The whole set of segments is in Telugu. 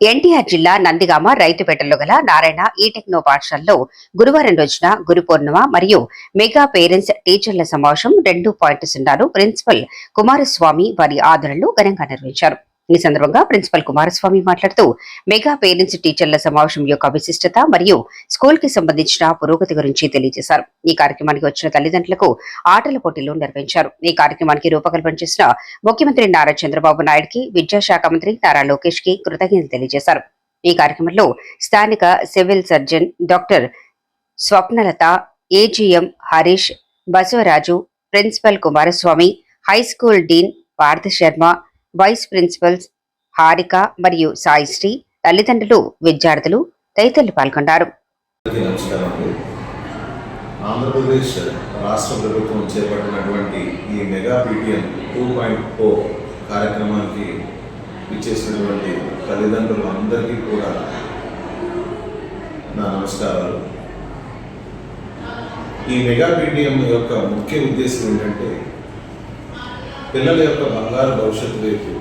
ఎన్టీఆర్ జిల్లా నందిగామ రైతుపేటలో గల నారాయణ ఈ టెక్నో పాఠశాలలో గురువారం రోజున గురు పూర్ణిమ మరియు మెగా పేరెంట్స్ టీచర్ల సమావేశం రెండు పాయింట్ సున్నాను ప్రిన్సిపల్ కుమారస్వామి వారి ఆదరణలో ఘనంగా నిర్వహించారు. ఈ సందర్భంగా ప్రిన్సిపల్ కుమారస్వామి మాట్లాడుతూ మెగా పేరెంట్స్ టీచర్ల సమావేశం యొక్క విశిష్టత మరియు స్కూల్కి సంబంధించిన పురోగతి గురించి తెలియజేశారు. ఈ కార్యక్రమానికి వచ్చిన తల్లిదండ్రులకు ఆటల పోటీలు నిర్వహించారు. ఈ కార్యక్రమానికి రూపకల్పన చేసిన ముఖ్యమంత్రి నారా చంద్రబాబు నాయుడుకి విద్యాశాఖ మంత్రి నారా లోకేష్కి కృతజ్ఞతలు తెలియజేశారు. ఈ కార్యక్రమంలో స్థానిక civil surgeon doctor Swapnalatha AGM Harish Basavaraju principal Kumaraswamy high school dean Partha Sharma vice principals Harika మరియు సాయిశ్రీ తల్లిదండ్రులు విద్యార్థులు తదితరులు పాల్గొన్నారు. ఆంధ్రప్రదేశ్ రాష్ట్ర ప్రభుత్వం చేపట్టినటువంటి ఈ mega PTM two point four కార్యక్రమానికి ఇచ్చేసినటువంటి తల్లిదండ్రులు అందరికీ కూడా నా నమస్కారాలు. ఈ మెగా పీటీఎం యొక్క ముఖ్య ఉద్దేశం ఏంటంటే పిల్లల యొక్క బంగారు భవిష్యత్తు వైపు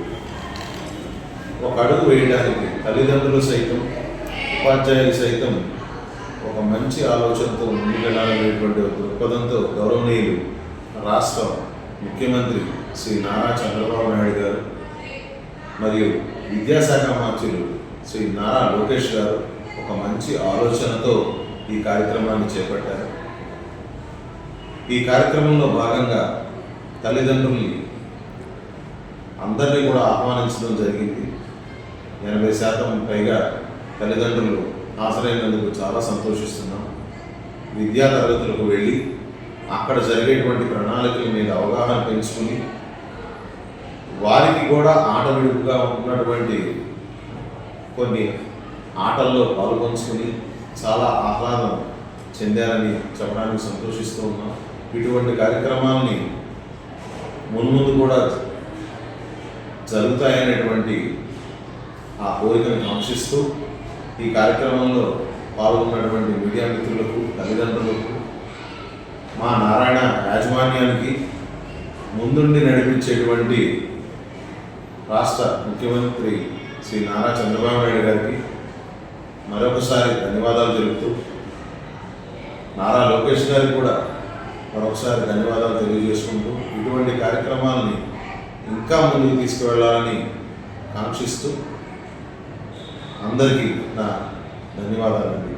ఒక అడుగు వేయడానికి తల్లిదండ్రులు సైతం ఉపాధ్యాయులు సైతం ఒక మంచి ఆలోచనతో ముందుకెళ్ళాలనేటువంటి ఒక దృక్పథంతో గౌరవనీయులు రాష్ట్ర ముఖ్యమంత్రి శ్రీ నారా చంద్రబాబు నాయుడు గారు మరియు విద్యాశాఖ మంత్రులు శ్రీ నారా లోకేష్ గారు ఒక మంచి ఆలోచనతో ఈ కార్యక్రమాన్ని చేపట్టారు. ఈ కార్యక్రమంలో భాగంగా తల్లిదండ్రుల్ని అందరినీ కూడా ఆహ్వానించడం జరిగింది. ఎనభై శాతం పైగా తల్లిదండ్రులు హాజరైనందుకు చాలా సంతోషిస్తున్నాం. విద్యా తరగతులకు వెళ్ళి అక్కడ జరిగేటువంటి ప్రణాళికల మీద అవగాహన పెంచుకుని వారికి కూడా ఆట విడుపుగా ఉన్నటువంటి కొన్ని ఆటల్లో పాల్గొంచుకుని చాలా ఆహ్లాదం చెందారని చెప్పడానికి సంతోషిస్తూ ఉన్నాం. ఇటువంటి కార్యక్రమాల్ని మున్ముందు కూడా జరుగుతాయనేటువంటి ఆ కోరికను కాంక్షిస్తూ ఈ కార్యక్రమంలో పాల్గొన్నటువంటి మీడియా మిత్రులకు తల్లిదండ్రులకు మా నారాయణ యాజమాన్యానికి ముందుండి నడిపించేటువంటి రాష్ట్ర ముఖ్యమంత్రి శ్రీ నారా చంద్రబాబు నాయుడు గారికి మరొకసారి ధన్యవాదాలు తెలుపుతూ నారా లోకేష్ గారికి కూడా మరొకసారి ధన్యవాదాలు తెలియజేసుకుంటూ ఇటువంటి కార్యక్రమాలని ఇంకా ముందుకు తీసుకువెళ్ళాలని కాంక్షిస్తూ అందరికీ నా ధన్యవాదాలండి.